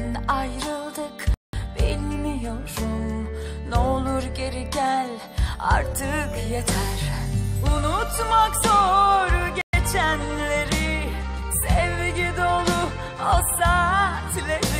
Senden ayrıldık bilmiyorum. Ne olur geri gel artık yeter. Unutmak zor geçenleri. Sevgi dolu o saatleri